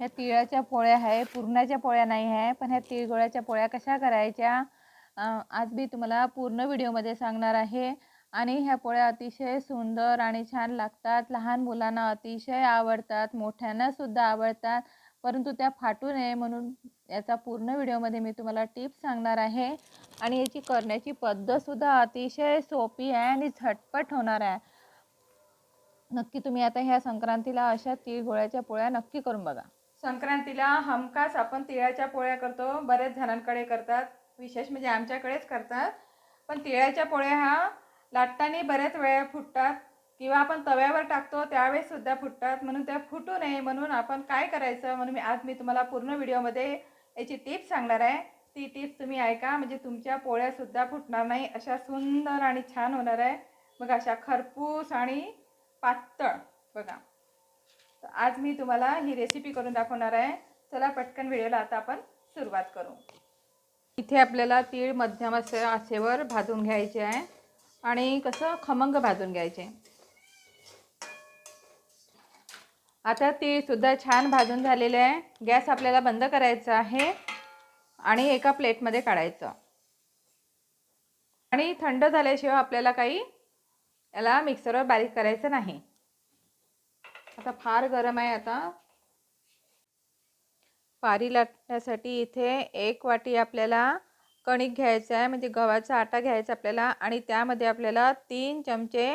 ह्या तिळाच्या पोळ्या आहे पुरणाच्या पोळ्या नाही आहे पण ह्या तिळगोळ्याच्या पोळ्या कशा करायच्या? आज मी तुम्हाला पूर्ण व्हिडिओमध्ये सांगणार आहे. आणि ह्या पोळ्या अतिशय सुंदर आणि छान लागतात. लहान मुलांना अतिशय आवडतात मोठ्यांनासुद्धा आवडतात. परंतु त्या फाटू नये म्हणून याचा पूर्ण व्हिडिओमध्ये मी तुम्हाला टिप्स सांगणार आहे. आणि याची करण्याची पद्धतसुद्धा अतिशय सोपी आहे आणि झटपट होणार आहे. नक्की तुम्ही आता ह्या संक्रांतीला अशा तिळगोळ्याच्या पोळ्या नक्की करून बघा. संक्रांतीला हमखास आपण तिळाच्या पोळ्या करतो. बरेच जणांकडे करतात. विशेष म्हणजे आमच्याकडेच करतात. पण तिळाच्या पोळ्या हा लाटताना बऱ्याच वेळा फुटतात. किंवा आपण तव्यावर टाकतो त्यावेळेससुद्धा फुटतात. म्हणून त्या फुटू नये. म्हणून आपण काय करायचं? म्हणून मी आज मी तुम्हाला पूर्ण व्हिडिओमध्ये याची टिप्स सांगणार आहे. ती टिप्स तुम्ही ऐका. म्हणजे तुमच्या पोळ्यासुद्धा फुटणार नाही. अशा सुंदर आणि छान होणार आहे. मग अशा खरपूस आणि पातळ बघा. तर आज मी तुम्हाला ही रेसिपी करून दाखवणार आहे. चला पटकन व्हिडिओला आता आपण सुरुवात करू. इथे आपल्याला तीळ मध्यम असे आचेवर भाजून घ्यायचे आहे आणि कसं खमंग भाजून घ्यायचे. आता तीळसुद्धा छान भाजून झालेले आहे. गॅस आपल्याला बंद करायचा आहे आणि एका प्लेटमध्ये काढायचं. आणि थंड झाल्याशिवाय आपल्याला काही याला मिक्सरवर बारीक करायचं नाही. आता फार गरम आहे आता. पारी लाटण्यासाठी इथे एक वाटी आपल्याला कणिक घ्यायचं आहे म्हणजे गव्हाचा आटा घ्यायचा आपल्याला आणि त्यामध्ये आपल्याला तीन चमचे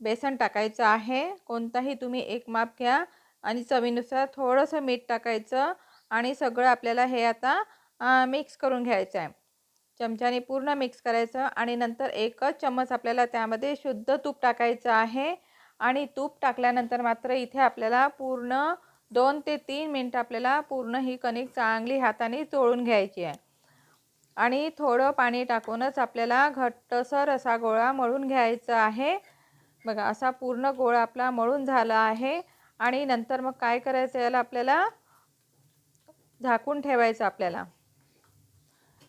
बेसन टाकायचं आहे. कोणताही तुम्ही एक माप घ्या आणि चवीनुसार थोडंसं मीठ टाकायचं आणि सगळं आपल्याला हे आता मिक्स करून घ्यायचं आहे. चमच्याने पूर्ण मिक्स करायचं आणि नंतर एकच चम्मच आपल्याला त्यामध्ये शुद्ध तूप टाकायचं आहे. आणि तूप टाकल्यानंतर मात्र इथे आपल्याला पूर्ण दोन ते तीन मिनटं आपल्याला पूर्ण ही कणिक चांगली हाताने चोळून घ्यायची आहे. आणि थोडं पाणी टाकूनच आपल्याला घट्टसर असा गोळा मळून घ्यायचा आहे. बघा असा पूर्ण गोळा आपला मळून झाला आहे. आणि नंतर मग काय करायचं याला आपल्याला झाकून ठेवायचं आपल्याला.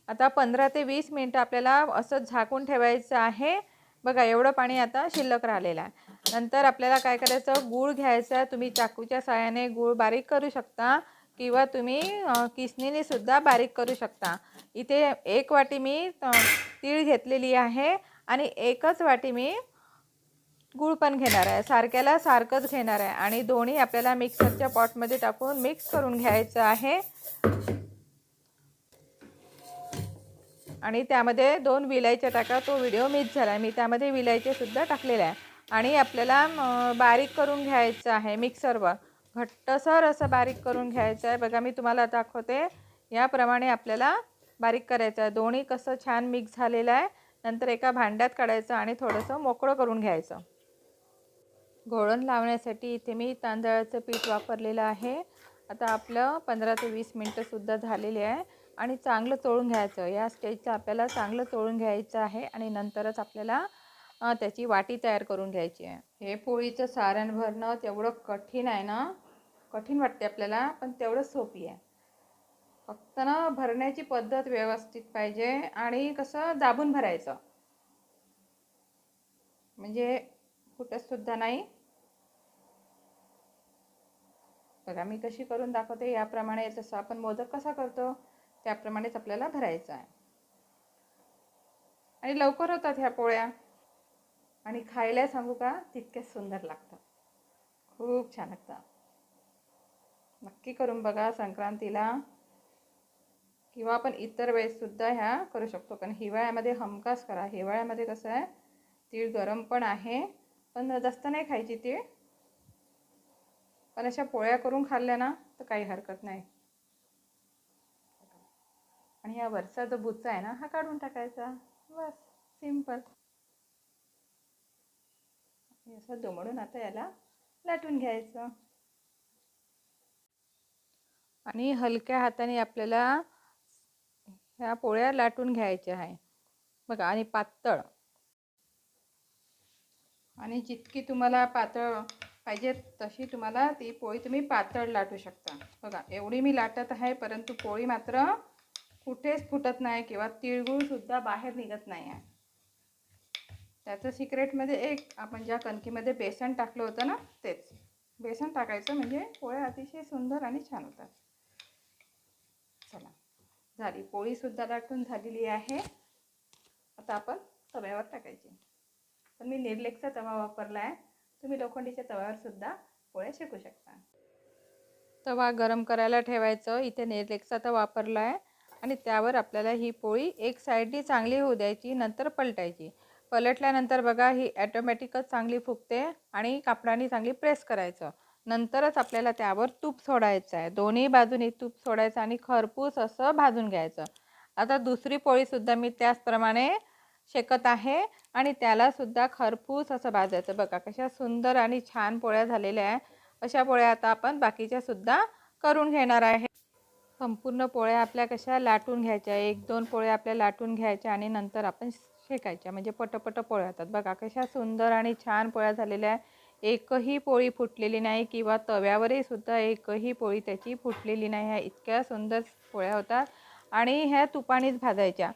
आता पंधरा ते वीस मिनटं आपल्याला असं झाकून ठेवायचं आहे. बघा एवढं पाणी आता शिल्लक राहिलेलं आहे. नंतर आपल्याला काय करायचं? गूळ घ्यायचं. तुम्ही चाकूच्या साहाय्याने गूळ बारीक करू शकता किंवा तुम्ही किसनीने सुद्धा बारीक करू शकता. इथे एक वाटी मी तीळ घेतलेली आहे आणि एकच वाटी मी गूळ पण घेणार आहे. सारख्याला सारखंच घेणार आहे आणि दोन्ही आपल्याला मिक्सरच्या पॉटमध्ये टाकून मिक्स करून घ्यायचं आहे. आणि त्यामध्ये दोन विलायच्या टाका. तो व्हिडिओ मिस झाला. मी त्यामध्ये विलायचे सुद्धा टाकलेले आहे. आणि आपल्याला बारीक करून घ्यायचं आहे मिक्सरवर. घट्टसर असं बारीक करून घ्यायचं आहे. बघा मी तुम्हाला दाखवते. याप्रमाणे आपल्याला बारीक करायचं आहे. दोन्ही कसं छान मिक्स झालेलं आहे. नंतर एका भांड्यात काढायचं आणि थोडंसं मोकळं करून घ्यायचं. घोळण लावण्यासाठी इथे मी तांदळाचं पीठ वापरलेलं आहे. आता आपलं पंधरा ते वीस मिनटंसुद्धा झालेले आहे. आणि चांगलं चोळून घ्यायचं. या स्टेजचं आपल्याला चांगलं चोळून घ्यायचं आहे. आणि नंतरच आपल्याला त्याची वाटी तयार करून घ्यायची आहे. हे पोळीचं सारण भरणं तेवढं कठीण आहे ना? कठीण वाटते आपल्याला पण तेवढं सोपी आहे. फक्त ना भरण्याची पद्धत व्यवस्थित पाहिजे आणि कसं दाबून भरायचं. म्हणजे कुठंसुद्धा नाही. बघा मी कशी करून दाखवते याप्रमाणे जसं आपण मोदक कसा करतो त्याप्रमाणेच आपल्याला भरायचं आहे. आणि लवकर होतात ह्या पोळ्या. आणि खायला सांगू का तितकेच सुंदर लागतात खूप छान लागतात नक्की करून बघा संक्रांतीला. किंवा आपण इतर वेळेससुद्धा ह्या करू शकतो. पण हिवाळ्यामध्ये हमखास करा. हिवाळ्यामध्ये कसं आहे तीळ गरम पण आहे पण जास्त नाही खायची तीळ. पण अशा पोळ्या करून खाल्ल्या ना तर काही हरकत नाही. आणि या वरचा जो बुच्चा आहे ना हा काढून टाकायचा. बस सिंपल असं दुमडून आता याला लाटून घ्यायचं. आणि हलक्या हाताने आपल्याला ह्या पोळ्या लाटून घ्यायच्या आहे. बघा आणि पातळ. आणि जितकी तुम्हाला पातळ पाहिजे तशी तुम्हाला ती पोळी तुम्ही पातळ लाटू शकता. बघा एवढी मी लाटत आहे परंतु पोळी मात्र कुठेच फुटत नाही किंवा तिळगुळसुद्धा बाहेर निघत नाही आहे. त्याचं सिक्रेटमध्ये एक आपण ज्या कणकीमध्ये बेसन टाकलं होतं ना तेच. बेसन टाकायचं म्हणजे पोळ्या अतिशय सुंदर आणि छान होतात. चला. झाली. पोळीसुद्धा लाटून झालेली आहे. आता आपण तव्यावर टाकायची. तर मी निर्लेकचा तवा वापरला आहे. तुम्ही लोखंडीच्या तव्यावर सुद्धा पोळ्या शेकू शकता. तवा गरम करायला ठेवायचं. इथे निर्लेकचा तवा वापरला आहे. आणि त्यावर आपल्याला ही पोळी एक साईडनी चांगली होऊ द्यायची नंतर पलटायची. पलटल्यानंतर बघा ही ॲटोमॅटिकच चांगली फुगते आणि कापडाने चांगली प्रेस करायचं. नंतरच आपल्याला त्यावर तूप सोडायचं आहे. दोन्ही बाजूनी तूप सोडायचं आणि खरपूस असं भाजून घ्यायचं. आता दुसरी पोळीसुद्धा मी त्याचप्रमाणे शेकत आहे आणि त्यालासुद्धा खरपूस असं भाजायचं. बघा कशा सुंदर आणि छान पोळ्या झालेल्या आहे. अशा पोळ्या आता आपण बाकीच्यासुद्धा करून घेणार आहे. संपूर्ण पोळ्या आपल्या कशा लाटून घ्यायच्या? एक दोन पोळ्या आपल्या लाटून घ्यायच्या आणि नंतर आपण शेकायच्या म्हणजे पटपट पोळ्या होतात. बघा कशा सुंदर आणि छान पोळ्या झालेल्या आहे एकही पोळी फुटलेली नाही किंवा तव्यावरही सुद्धा एकही पोळी त्याची फुटलेली नाही. ह्या इतक्या सुंदर पोळ्या होतात. आणि ह्या तुपानेच भाजायच्या.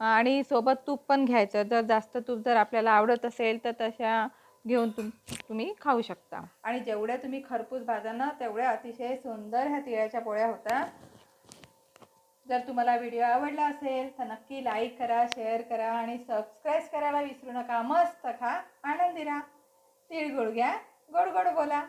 आणि सोबत तूप पण घ्यायचं. जर जास्त तूप जर आपल्याला आवडत असेल तर तशा घेऊन तुम तुम्ही खाऊ शकता. आणि जेवढ्या तुम्ही खरपूस भाजा ना तेवढ्या अतिशय सुंदर ह्या तिळाच्या पोळ्या होतात. जर तुम्हाला व्हिडिओ आवडला असेल तर नक्की लाईक करा शेअर करा आणि सबस्क्राईब करायला विसरू नका. मस्त खा आनंदी राहा. तिळगुळ घ्या गोड गोड बोला.